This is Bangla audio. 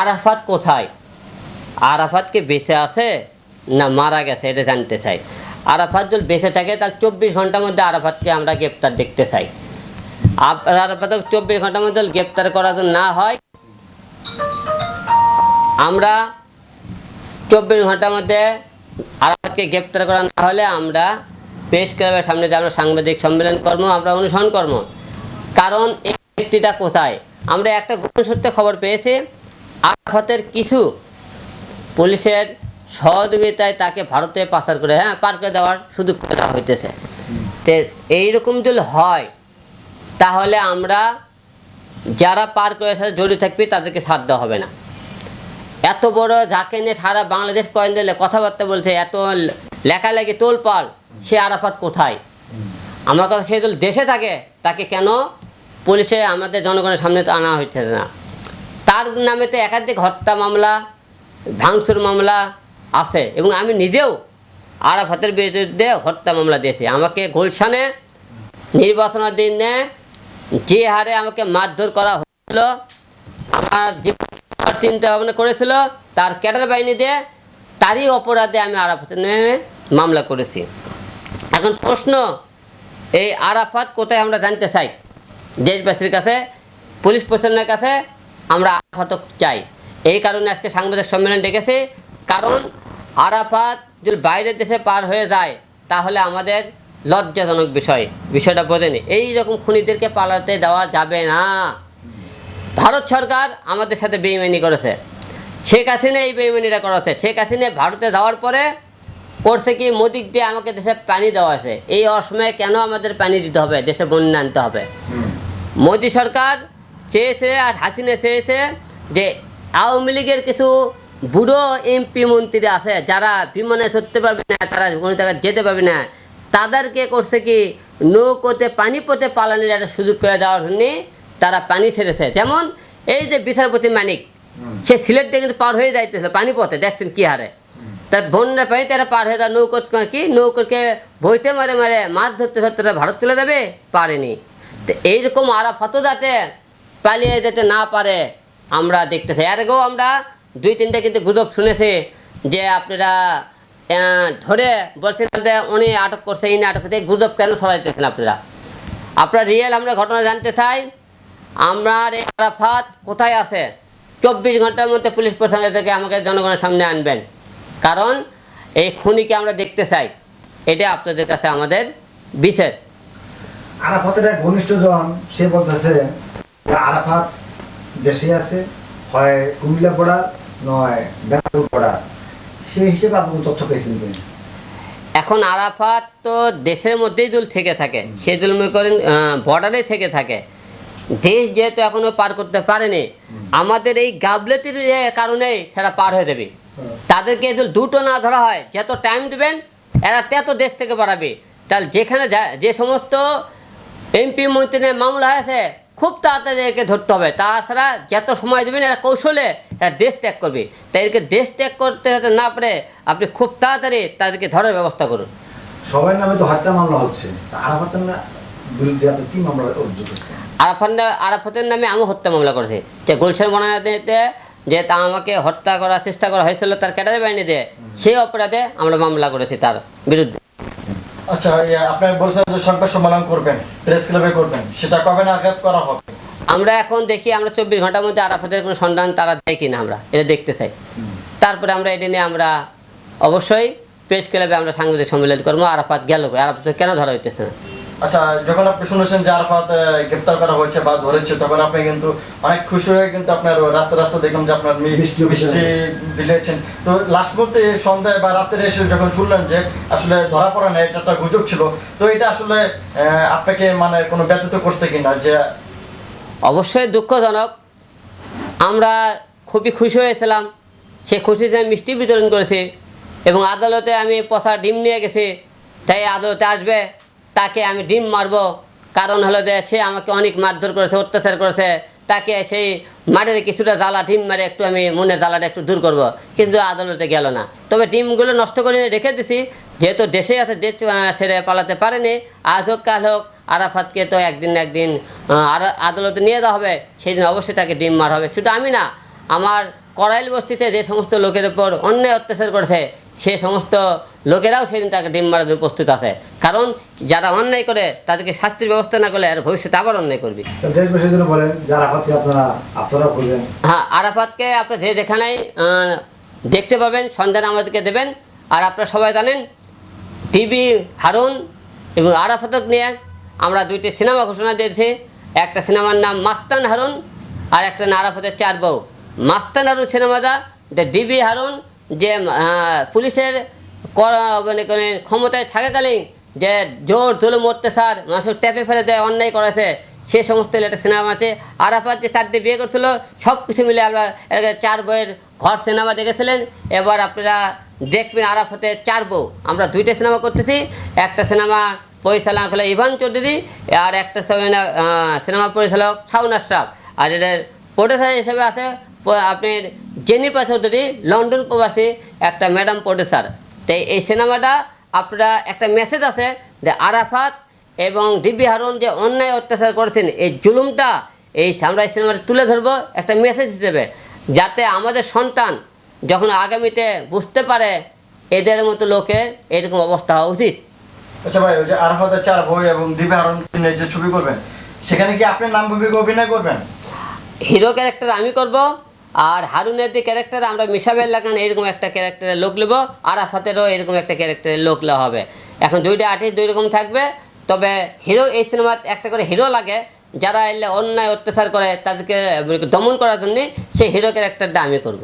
আরাফাত কোথায়? আরাফাতকে বেঁচে আছে না মারা গেছে এটা জানতে চাই। আরাফাত যদি বেঁচে থাকে, তাহলে চব্বিশ ঘণ্টার মধ্যে আরাফাতকে আমরা গ্রেপ্তার দেখতে চাই। আরাফাতকে চব্বিশ ঘণ্টার মধ্যে গ্রেপ্তার করা যদি না হয়, আমরা চব্বিশ ঘণ্টার মধ্যে আরাফাতকে গ্রেপ্তার করা না হলে আমরা প্রেস ক্লাবের সামনে যে আমরা সাংবাদিক সম্মেলন কর্ম আমরা অনুসরণ কর্ম কারণ এই ব্যক্তিটা কোথায়? আমরা একটা গোপন সূত্রে খবর পেয়েছি আরাফাতের কিছু পুলিশের সহযোগিতায় তাকে ভারতে পাচার করে হ্যাঁ পার করে দেওয়ার সুযোগ করে দেওয়া হইতেছে। তো এইরকম যদি হয়, তাহলে আমরা যারা পার করে সাথে জড়িত থাকবি, তাদেরকে দেওয়া হবে না। এত বড় যাকে নিয়ে সারা বাংলাদেশ কয়েন দিলে কথাবার্তা বলছে, এত লেখালেখি তোলপাল, সে আরাফাত কোথায়? আমার কথা সে যদি দেশে থাকে, তাকে কেন পুলিশে আমাদের জনগণের সামনে তো আনা হচ্ছে না? তার নামে তো একাধিক হত্যা মামলা, ভাঙচুর মামলা আছে। এবং আমি নিজেও আরাফাতের বিরুদ্ধে হত্যা মামলা দিয়েছি। আমাকে গুলশানে নির্বাচনের দিনে যে হারে আমাকে মারধর করা হয়েছিল, আমার জীবন চিন্তা ভাবনা করেছিল, তার ক্যাডার বাহিনী দিয়ে, তারই অপরাধে আমি আরাফাতের নামে মামলা করেছি। এখন প্রশ্ন, এই আরাফাত কোথায় আমরা জানতে চাই? দেশবাসীর কাছে, পুলিশ প্রশাসনের কাছে আমরা আরাফাত চাই। এই কারণে আজকে সাংবাদিক সম্মেলন ডেকেছি। কারণ আরাফাত যদি বাইরের দেশে পার হয়ে যায় তাহলে আমাদের লজ্জাজনক বিষয়। বিষয়টা বোঝেনি। এই রকম খুনিদেরকে পালাতে দেওয়া যাবে না। ভারত সরকার আমাদের সাথে বেইমানি করেছে। শেখ হাসিনা এই বেইমানিটা করেছে। শেখ হাসিনা ভারতে যাওয়ার পরে করছে কি মোদিক দিয়ে আমাকে দেশে পানি দেওয়া আছে। এই অসময়ে কেন আমাদের পানি দিতে হবে? দেশে বন্যা আনতে হবে। মোদি সরকার চেয়েছে আর হাসিনা চেয়েছে যে আওয়ামী লীগের কিছু বুড়ো এমপি মন্ত্রী আছে যারা বিমানে চড়তে পারবে না তারা কোনো জায়গায় যেতে পারবে না তাদেরকে করছে কি নৌকোতে পানি পথে পালানোর একটা সুযোগ করে দেওয়ার জন্যে তারা পানি ছেড়েছে। যেমন এই যে বিচারপতি মানিক সে সিলেট দিয়ে কিন্তু পার হয়ে যাইতেছিল পানি পথে দেখছেন কি হারে। তার বন্যার পানি তারা পার হয়ে তার নৌকো কি নৌকোকে বইতে মারে মারে মাছ ধরতে ধরতে তারা ভারত তুলে দেবে পারেনি। তো এইরকম আরাফাতও যাতে পালিয়ে যেতে না পারে, আমরা দেখতে চাই এর আগেও আমরা দুই তিনটে কিন্তু গুজব শুনেছি যে আপনারা ধরে বলছেন যে উনি আটক করছে, ইনি আটক করছে গুজব কেন ছড়াইতেছেন আপনারা? আপনারা রিয়েল আমরা ঘটনা জানতে চাই, আমার এই আরাফাত কোথায় আছে? চব্বিশ ঘণ্টার মধ্যে পুলিশ প্রশাসন থেকে আমাকে জনগণের সামনে আনবেন। কারণ এই খুনিকে আমরা দেখতে চাই। এটা আপনাদের কাছে আমাদের বিচার। আরাফাতের এক ঘনিষ্ঠ জন, সে বলতেছে আরাফাত দেশে আছে হয় কুমিল্লা পড়ার নয় বেনাপুর পড়ার সেই হিসেবে আপনি তথ্য পেয়েছেন তিনি এখন আরাফাত তো দেশের মধ্যেই দুল থেকে থাকে। সে দুল মনে করেন বর্ডারে থেকে থাকে। দেশ যেহেতু এখনও পার করতে পারেনি আমাদের এই গাবলেতির কারণে সেটা পার হয়ে দেবে তাদেরকে যদি দুটো না ধরা হয় যত টাইম দেবেন এরা তত দেশ থেকে বাড়াবে। তাহলে যেখানে যে সমস্ত এমপি মন্ত্রী মামলা হয়েছে খুব তাড়াতাড়ি একে ধরতে হবে। তাছাড়া যত সময় দেবেন এরা কৌশলে এরা দেশ ত্যাগ করবে। তাই এদেরকে দেশ ত্যাগ করতে যাতে না পারে আপনি খুব তাড়াতাড়ি তাদেরকে ধরার ব্যবস্থা করুন। সবার নামে তো হত্যা মামলা হচ্ছে। বিরুদ্ধে আপনি কি মামলা আরাফাত আরাফাতের নামে আমি হত্যা মামলা করেছি। যে গুলশান বনাতে যে তা আমাকে হত্যা করার চেষ্টা করা হয়েছিল তার ক্যাডারে বাহিনী দিয়ে সেই অপরাধে আমরা মামলা করেছি তার বিরুদ্ধে। আচ্ছা আমরা এখন দেখি, আমরা চব্বিশ ঘণ্টার মধ্যে আরাফাতের কোনো সন্ধান তারা দেয় কিনা আমরা, এটা দেখতে চাই তারপরে আমরা এটা নিয়ে আমরা অবশ্যই প্রেস ক্লাবে আমরা সাংবাদিক সম্মেলন করব, আরাফাত গেল? আরাফাত কেন ধরা হইতেছে না আচ্ছা যখন আপনি শুনেছেন যে আরাফাত গ্রেপ্তার করা হয়েছে বা ধরেছে তখন আপনি কিন্তু অনেক খুশি হয়ে কিন্তু আপনার রাস্তা রাস্তা দেখলাম যে আপনার মি- বৃষ্টি বৃষ্টি বিলেছেন তো লাস্ট মুহূর্তে সন্ধ্যায় বা রাত্রে এসে যখন শুনলেন যে আসলে ধরা পড়া নেই এটা একটা গুজব ছিল তো এটা আসলে আপনাকে মানে কোনো ব্যতীত করছে কিনা যে অবশ্যই দুঃখজনক। আমরা খুবই খুশি হয়েছিলাম। সে খুশিতে মিষ্টি বিতরণ করেছে এবং আদালতে আমি পচা ডিম নিয়ে গেছি তাই আদালতে আসবে। তাকে আমি ডিম মারবো। কারণ হলো যে সে আমাকে অনেক মারধর করেছে, অত্যাচার করেছে। তাকে সেই মাঠের কিছুটা জ্বালা, ডিম মারে একটু আমি মনের জ্বালাটা একটু দূর করব। কিন্তু আদালতে গেল না। তবে ডিমগুলো নষ্ট করে রেখে দিছি। যেহেতু দেশে আছে, দেশ ছেড়ে পালাতে পারেনি। আজ হোক, কাল হোক, আরাফাতকে তো একদিন একদিন আদালতে নিয়ে দেওয়া হবে। সেই দিন অবশ্যই তাকে ডিম মার হবে। শুধু আমি না, আমার করাইল বস্তিতে যে সমস্ত লোকের উপর অন্যায় অত্যাচার করেছে সে সমস্ত লোকেরাও সেদিন তাকে ডিম মারার জন্য প্রস্তুত আছে। কারণ যারা অন্যায় করে তাদেরকে শাস্তির ব্যবস্থা না করলে আর ভবিষ্যতে আবার অন্যায় করবে। হ্যাঁ আরাফাতকে আপনি যে যেখানেই দেখতে পাবেন সন্ধান আমাদেরকে দেবেন। আর আপনারা সবাই জানেন টিভি হারুন এবং আরাফাতক নিয়ে আমরা দুইটি সিনেমা ঘোষণা দিয়েছি। একটা সিনেমার নাম মাস্তান হারুন আর একটা না আরাফাতের চার বউ। মাস্তান হারুন সিনেমাটা যে ডিবি হারুন যে পুলিশের মানে ক্ষমতায় থাকাকালীন যে জোর জুলুম অত্যাচার, মানুষের ট্যাপে ফেলে দেয় অন্যায় করেছে, সে সমস্ত একটা সিনেমা আছে। আরাফাত যে চারটে বিয়ে করছিল সব কিছু মিলে আমরা চার বইয়ের ঘর সিনেমা দেখেছিলেন। এবার আপনারা দেখবেন আরাফাতের চার বউ। আমরা দুইটা সিনেমা করতেছি। একটা সিনেমা পরিচালনা হলো ইভান চৌধুরী, আর একটা সিনেমা পরিচালক শাউন আশরাফ। আর এদের প্রডিউসার হিসেবে আছে আপনার জেনিপা চৌধুরী লন্ডন প্রবাসী একটা ম্যাডাম প্রডিউসার। তো এই সিনেমাটা আপনারা একটা মেসেজ আছে যে আরাফাত এবং দিব্যি হারুন যে অন্যায় অত্যাচার করেছেন এই জুলুমটা এই আমরা সিনেমাটা তুলে ধরবো একটা মেসেজ হিসেবে যাতে আমাদের সন্তান যখন আগামীতে বুঝতে পারে এদের মতো লোকে এরকম অবস্থা হওয়া উচিত। আচ্ছা ভাই ওই যে আরাফাতের চার বই এবং দিবে হারুন যে ছবি করবেন সেখানে কি আপনি নাম ভূমিকা অভিনয় করবেন? হিরো ক্যারেক্টার আমি করব আর হারুনের যে ক্যারেক্টার, আমরা মিশাবের লাগান এরকম একটা ক্যারেক্টারের লোক নেব, আরাফাতেরও এরকম একটা ক্যারেক্টারের লোক নেওয়া হবে। এখন দুইটা আর্টিস্ট দুই রকম থাকবে, তবে হিরো এই সিনেমার একটা করে হিরো লাগে, যারা এলে অন্যায় অত্যাচার করে, তাদেরকে দমন করার জন্যে সেই হিরো ক্যারেক্টারটা আমি করব।